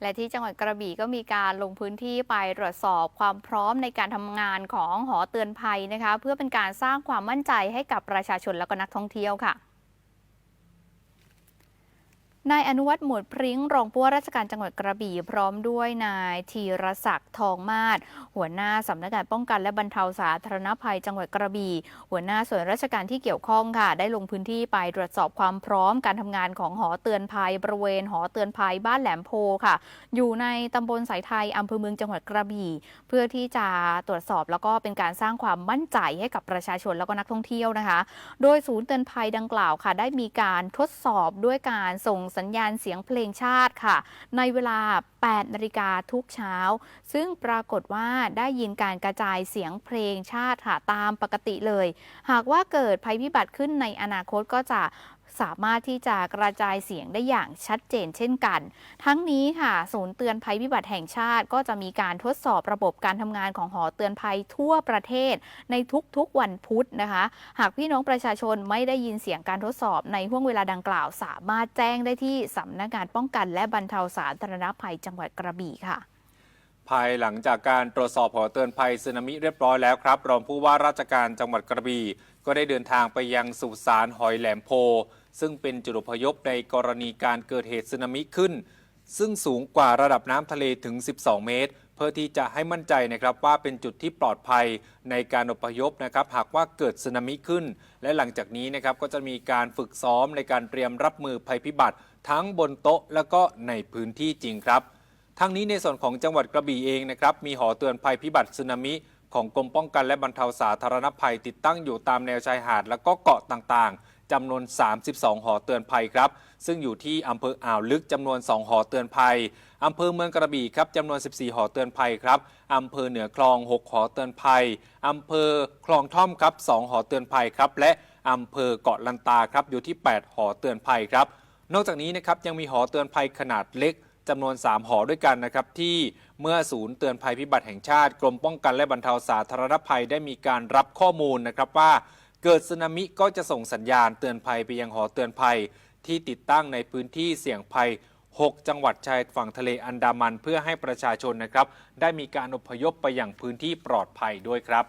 และที่จังหวัดกระบี่ก็มีการลงพื้นที่ไปตรวจสอบความพร้อมในการทำงานของหอเตือนภัยนะคะ เพื่อเป็นการสร้างความมั่นใจให้กับประชาชนและก็นักท่องเที่ยวค่ะ นายอนุวัฒน์หมวดพริ้งรองผู้ว่าราชการจังหวัดกระบี่ พร้อมด้วยนายธีรศักดิ์ทองมาศหัวหน้าสำนักงานป้องกันและบรรเทาสาธารณภัยจังหวัดกระบี่ หัวหน้าส่วนราชการที่เกี่ยวข้องค่ะ ได้ลงพื้นที่ไปตรวจสอบความพร้อมการทำงานของหอเตือนภัยบริเวณหอเตือนภัยบ้านแหลมโพค่ะ อยู่ในตำบลสายไทยอำเภอเมืองจังหวัดกระบี่ เพื่อที่จะตรวจสอบแล้วก็เป็นการสร้างความมั่นใจให้กับประชาชนแล้วก็นักท่องเที่ยวนะคะ โดยศูนย์เตือนภัยดังกล่าวค่ะ ได้มีการทดสอบด้วยการส่งสัญญาณเสียงเพลงชาติค่ะ ในเวลา 8 นาฬิกาทุกเช้า ซึ่งปรากฏว่าได้ยินการกระจายเสียงเพลงชาติค่ะตามปกติเลย หากว่าเกิดภัยพิบัติขึ้นในอนาคตก็จะสามารถที่จะกระจายเสียงได้อย่างชัดเจนเช่นกัน ทั้งนี้ค่ะ ศูนย์เตือนภัยพิบัติแห่งชาติ ก็จะมีการทดสอบระบบการทำงานของหอเตือนภัยทั่วประเทศ ในทุกๆวันพุธนะคะ หากพี่น้องประชาชนไม่ได้ยินเสียงการทดสอบในห่วงเวลาดังกล่าว สามารถแจ้งได้ที่สำนักงานป้องกันและบรรเทาสาธารณภัยจังหวัดกระบี่ค่ะภายหลังจากการตรวจสอบหอเตือนภัยสึนามิเรียบร้อยแล้วครับ รองผู้ว่าราชการจังหวัดกระบี่ ก็ได้เดินทางไปยังสุสานหอยแหลมโพ ซึ่งเป็นจุดอพยพในกรณีการเกิดเหตุสึนามิขึ้น ซึ่งสูงกว่าระดับน้ำทะเลถึง 12 เมตร เพื่อที่จะให้มั่นใจนะครับว่าเป็นจุดที่ปลอดภัยในการอพยพนะครับหากว่าเกิดสึนามิขึ้น และหลังจากนี้นะครับก็จะมีการฝึกซ้อมในการเตรียมรับมือภัยพิบัติ ทั้งบนโต๊ะแล้วก็ในพื้นที่จริงครับทั้งนี้ในส่วนของจังหวัดกระบี่เองนะครับมีหอเตือนภัยพิบัติสึนามิ ของกรมป้องกันและบรรเทาสาธารณภัยติดตั้งอยู่ตามแนวชายหาด และก็เกาะต่างๆจำนวน 32 หอเตือนภัยครับ ซึ่งอยู่ที่อำเภออ่าวลึกจำนวน 2 หอเตือนภัยอำเภอเมืองกระบี่ครับจำนวน 14 หอเตือนภัยครับอำเภอเหนือคลอง 6 หอเตือนภัยอำเภอคลองท่อมครับ 2 หอเตือนภัยครับ และอำเภอเกาะลันตาครับอยู่ที่ 8 หอเตือนภัยครับ นอกจากนี้นะครับยังมีหอเตือนภัยขนาดเล็ก จำนวน 3 หอด้วยกันนะครับ ที่เมื่อศูนย์เตือนภัยพิบัติแห่งชาติ กรมป้องกันและบรรเทาสาธารณภัยได้มีการรับข้อมูลนะครับว่า เกิดสึนามิก็จะส่งสัญญาณเตือนภัยไปยังหอเตือนภัย ที่ติดตั้งในพื้นที่เสี่ยงภัย 6 จังหวัดชายฝั่งทะเลอันดามันเพื่อให้ประชาชนนะครับ ได้มีการอพยพไปยังพื้นที่ปลอดภัยด้วยครับ